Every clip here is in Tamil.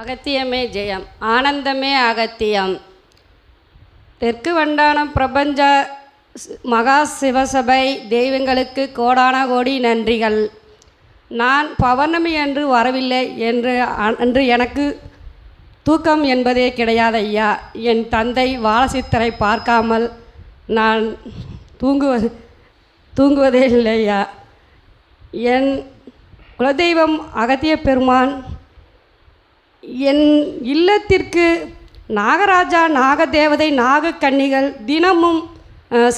அகத்தியமே ஜெயம் ஆனந்தமே அகத்தியம். தெற்கு வண்டானம் பிரபஞ்ச மகா சிவசபை தெய்வங்களுக்கு கோடான கோடி நன்றிகள். நான் பௌர்ணமி அன்று வரவில்லை என்று அன்று எனக்கு தூக்கம் என்பதே கிடையாது ஐயா. என் தந்தை வாலசித்தரை பார்க்காமல் நான் தூங்குவது தூங்குவதே இல்லையா என் குலதெய்வம் அகத்திய பெருமான் என் இல்லத்திற்கு நாகராஜா நாகதேவதை நாகக்கன்னிகள் தினமும்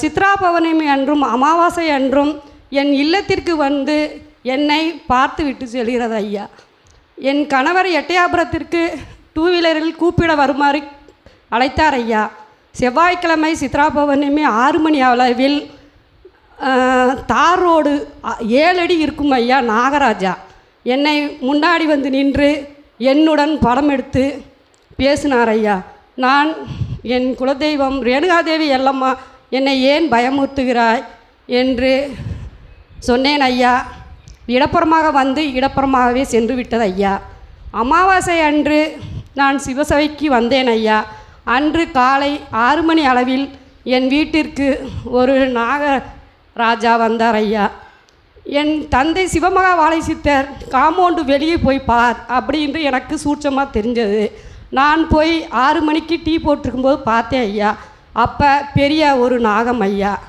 சித்ரா பௌர்ணமி அன்றும் அமாவாசை அன்றும் என் இல்லத்திற்கு வந்து என்னை பார்த்து விட்டு செல்கிறது ஐயா. என் கணவர் எட்டயாபுரத்திற்கு டூ வீலரில் கூப்பிட வருமாறு அழைத்தார் ஐயா. செவ்வாய்க்கிழமை சித்ரா பௌர்ணமி ஆறு மணி அளவில் தார் ரோடு ஏழடி ஏழு அடி இருக்கும் ஐயா நாகராஜா. என்னை முன்னாடி வந்து நின்று என்னுடன் படம் எடுத்து பேசினார் ஐயா. நான் என் குலதெய்வம் ரேணுகாதேவி எல்லம்மா என்னை ஏன் பயமுறுத்துகிறாய் என்று சொன்னேன் ஐயா. இடப்புறமாக வந்து இடப்புறமாகவே சென்று விட்டது ஐயா. அமாவாசை அன்று நான் சிவசபைக்கு வந்தேன் ஐயா. அன்று காலை ஆறு மணி அளவில் என் வீட்டிற்கு ஒரு நாக ராஜா வந்தார் ஐயா. என் தந்தை சிவமகா வாழை சித்தர் காம்பவுண்டு வெளியே போய் பார் அப்படின்னு எனக்கு சூட்சமாக தெரிஞ்சது. நான் போய் ஆறு மணிக்கு டீ போட்டிருக்கும்போது பார்த்தேன் ஐயா. அப்போ பெரிய ஒரு நாகம் ஐயா.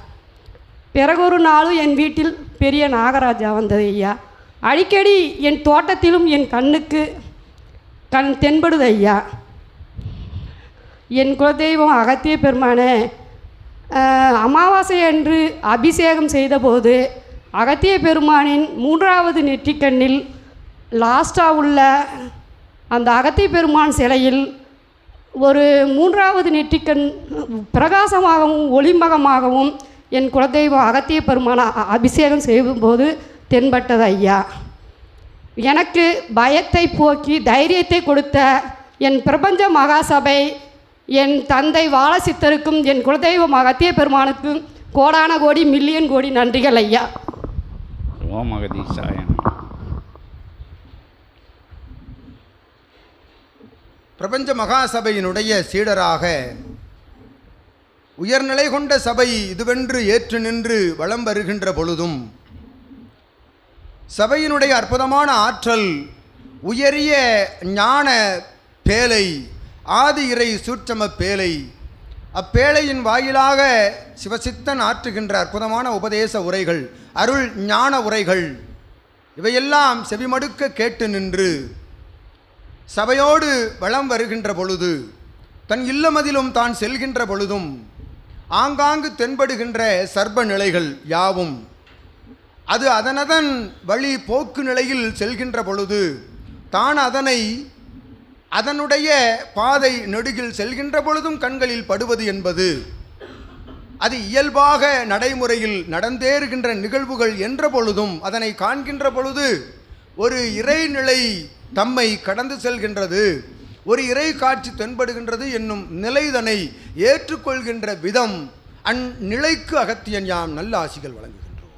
பிறகு ஒரு நாளும் என் வீட்டில் பெரிய நாகராஜா வந்தது ஐயா. அடிக்கடி என் தோட்டத்திலும் என் கண்ணுக்கு கண் தென்படுது ஐயா. என் குலதெய்வம் அகத்திய பெருமானே அமாவாசை அன்று அபிஷேகம் செய்தபோது அகத்திய பெருமானின் மூன்றாவது நெற்றிக்கண்ணில் லாஸ்ட்டாக உள்ள அந்த அகத்திய பெருமான் சிலையில் ஒரு மூன்றாவது நெற்றிக்கண் பிரகாசமாகவும் ஒளிமகமாகவும் என் குலதெய்வம் அகத்திய பெருமான அபிஷேகம் செய்யும்போது தென்பட்டது ஐயா. எனக்கு பயத்தை போக்கி தைரியத்தை கொடுத்த என் பிரபஞ்ச மகாசபை என் தந்தை வாழசித்தருக்கும் என் குலதெய்வம் அகத்திய பெருமானுக்கும் கோடான கோடி மில்லியன் கோடி நன்றிகள் ஐயா. ஓம் அகதீசாய நமः. பிரபஞ்ச மகாசபையினுடைய சீடராக உயர்நிலை கொண்ட சபை இதுவென்று ஏற்று நின்று வலம் வருகின்ற பொழுதும் சபையினுடைய அற்புதமான ஆற்றல் உயரிய ஞான பேலை ஆதி இறை சூட்சம பேலை அப்பேழையின் வாயிலாக சிவசித்தன் ஆற்றுகின்ற அற்புதமான உபதேச உரைகள் அருள் ஞான உரைகள். இவையெல்லாம் செவிமடுக்க கேட்டு நின்று சபையோடு வலம் வருகின்ற பொழுது தன் இல்லமதிலும் தான் செல்கின்ற பொழுதும் ஆங்காங்கு தென்படுகின்ற சர்ப நிலைகள் யாவும். அது அதனதன் வழி போக்கு நிலையில் செல்கின்ற பொழுது தான் அதனை அதனுடைய பாதை நெடுகில் செல்கின்ற பொழுதும் கண்களில் படுவது என்பது அது இயல்பாக நடைமுறையில் நடந்தேறுகின்ற நிகழ்வுகள் என்ற பொழுதும் அதனை காண்கின்ற பொழுது ஒரு இறைநிலை தம்மை கடந்து செல்கின்றது ஒரு இறை காட்சி தென்படுகின்றது என்னும் நிலைதனை ஏற்றுக்கொள்கின்ற விதம் அந்நிலைக்கு அகத்தியன் யாம் நல்ல ஆசிகள் வழங்குகின்றோம்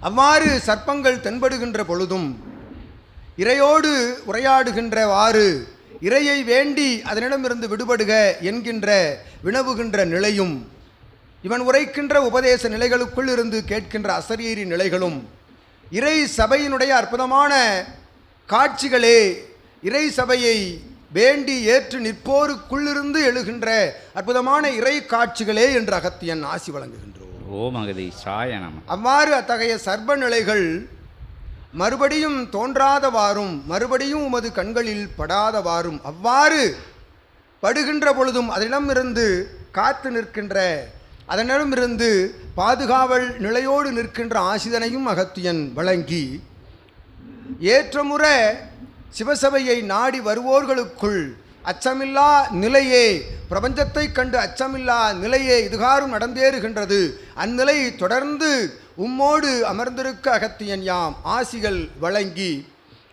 அவ்வாறு சர்ப்பங்கள் தென்படுகின்ற பொழுதும் இறையோடு உரையாடுகின்றவாறு இறையை வேண்டி அதனிடமிருந்து விடுபடுக என்கின்ற வினவுகின்ற நிலையும் இவன் உரைக்கின்ற உபதேச நிலைகளுக்குள் இருந்து கேட்கின்ற அசரீரி நிலைகளும் இறை சபையினுடைய அற்புதமான காட்சிகளே இறை சபையை வேண்டி ஏற்று நிற்போருக்குள்ளிருந்து எழுகின்ற அற்புதமான இறை காட்சிகளே என்று அகத்தியன் ஆசி வழங்குகின்றோம் ஓம் அகதீசாய நமः. அவ்வாறு அத்தகைய சர்ப்ப நிலைகள் மறுபடியும் தோன்றாதவாறும் மறுபடியும் உமது கண்களில் படாதவாறும் அவ்வாறு படுகின்ற பொழுதும் அதனிடமிருந்து காத்து நிற்கின்ற அதனிடமிருந்து பாதுகாவல் நிலையோடு நிற்கின்ற ஆசிதனையும் அகத்தியன் வழங்கி ஏற்றமுறை சிவசபையை நாடி வருவோர்களுக்குள் அச்சமில்லா நிலையே பிரபஞ்சத்தை கண்டு அச்சமில்லா நிலையே இதுகாரும் நடந்தேறுகின்றது. அந்நிலை தொடர்ந்து உம்மோடு அமர்ந்திருக்க அகத்தியன் யாம். ஆசிகள் வழங்கி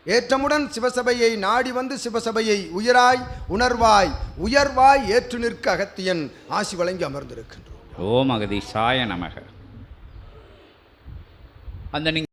ஏற்றமுடன் சிவசபையை நாடி வந்து சிவசபையை உயராய் உணர்வாய் உயர்வாய் ஏற்று நிற்க அகத்தியன் ஆசி வழங்கி அமர்ந்திருக்கின்றோம் ஓம் அகதீசாய நமக. அந்த